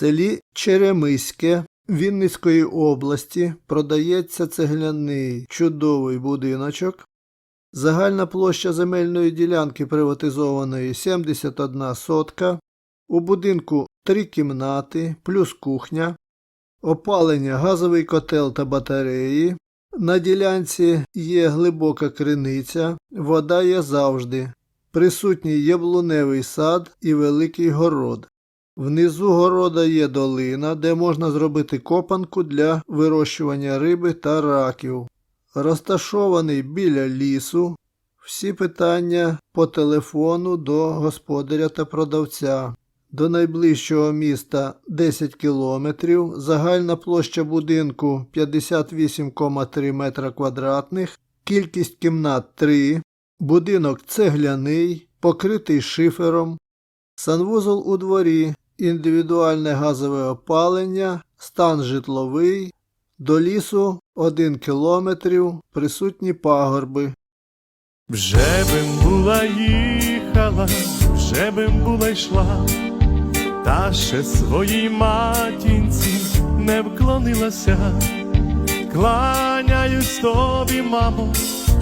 селі Черемиське Вінницької області продається цегляний чудовий будиночок. Загальна площа земельної ділянки приватизованої 71 сотка. У будинку три кімнати плюс кухня, опалення газовий котел та батареї. На ділянці є глибока криниця, вода є завжди. Присутній яблуневий сад і великий город. Внизу города є долина, де можна зробити копанку для вирощування риби та раків. Розташований біля лісу. Всі питання по телефону до господаря та продавця. До найближчого міста 10 кілометрів, загальна площа будинку 58,3 метра квадратних, кількість кімнат 3, будинок цегляний, покритий шифером, санвузол у дворі, індивідуальне газове опалення, стан житловий, до лісу 1 кілометрів, присутні пагорби. Вже бим була їхала, вже бим була йшла, та ще своїй матінці не вклонилася. Кланяюсь тобі, мамо,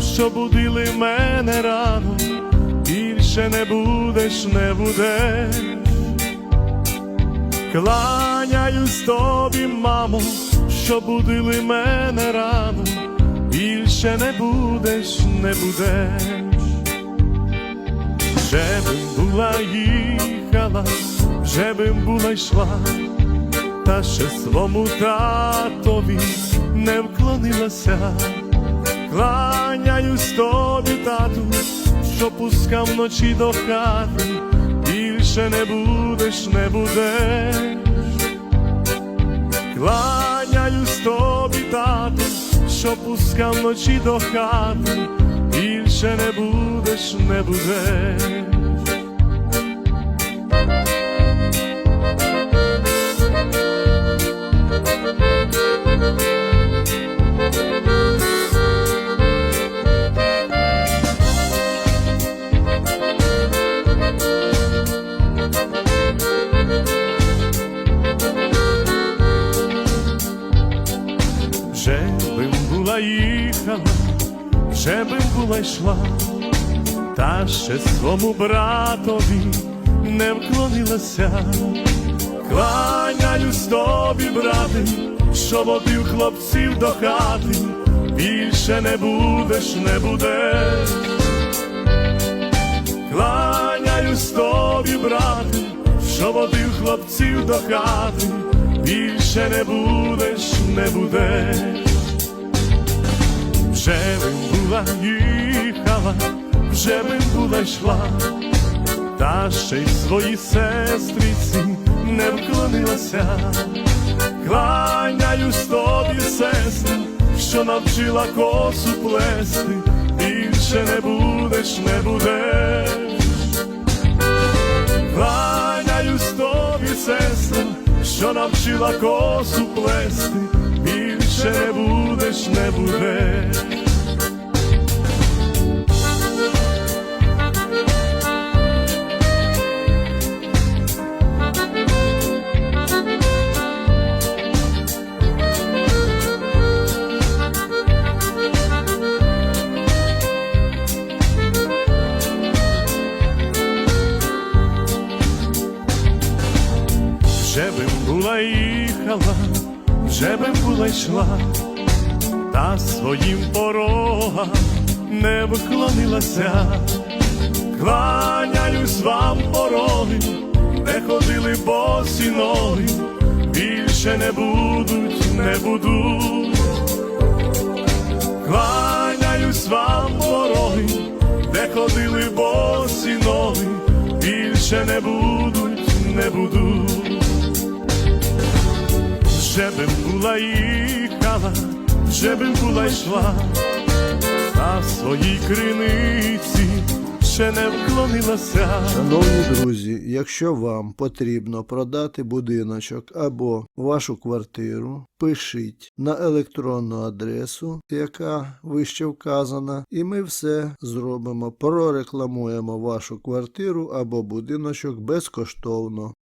що будили мене рано, більше не будеш, не будеш. Кланяюсь тобі, мамо, що будили мене рано, більше не будеш, не будеш. Вже бим була їхала, вже бим була йшла, та ще свому татові не вклонилася. Кланяюсь тобі, тату, що пускав вночі до хати, більше не будеш, не будеш. Кланяюсь тобі, тату, що пускав вночі до хати, більше не будеш, не будеш. Їхала, вже бим була йшла, та ще свому братові не вклонилася. Кланяюсь тобі, брате, що водив хлопців до хати, більше не будеш, не будеш. Кланяюсь тобі, брате, що водив хлопців до хати, більше не будеш, не будеш. Вже бим була їхала, вже бим була йшла, та ще й своїй сестриці не вклонилася. Кланяюсь тобі, сестри, що навчила косу плести, більше не будеш, не будеш. Кланяюсь тобі, сестра, що навчила косу плести, більше не будеш, не будеш. Вже бим була їхала, вже бим була йшла, та своїм порогам не вклонилася. Кланяюсь вам пороги, де ходили босі ноги, більше не будуть, не будуть. Кланяюсь вам пороги, де ходили босі ноги, більше не будуть, не будуть. Вже бим була їхала, вже бим була йшла, на своїй криниці ще не вклонилася. Шановні друзі, якщо вам потрібно продати будиночок або вашу квартиру, пишіть на електронну адресу, яка вище вказана, і ми все зробимо. Прорекламуємо вашу квартиру або будиночок безкоштовно.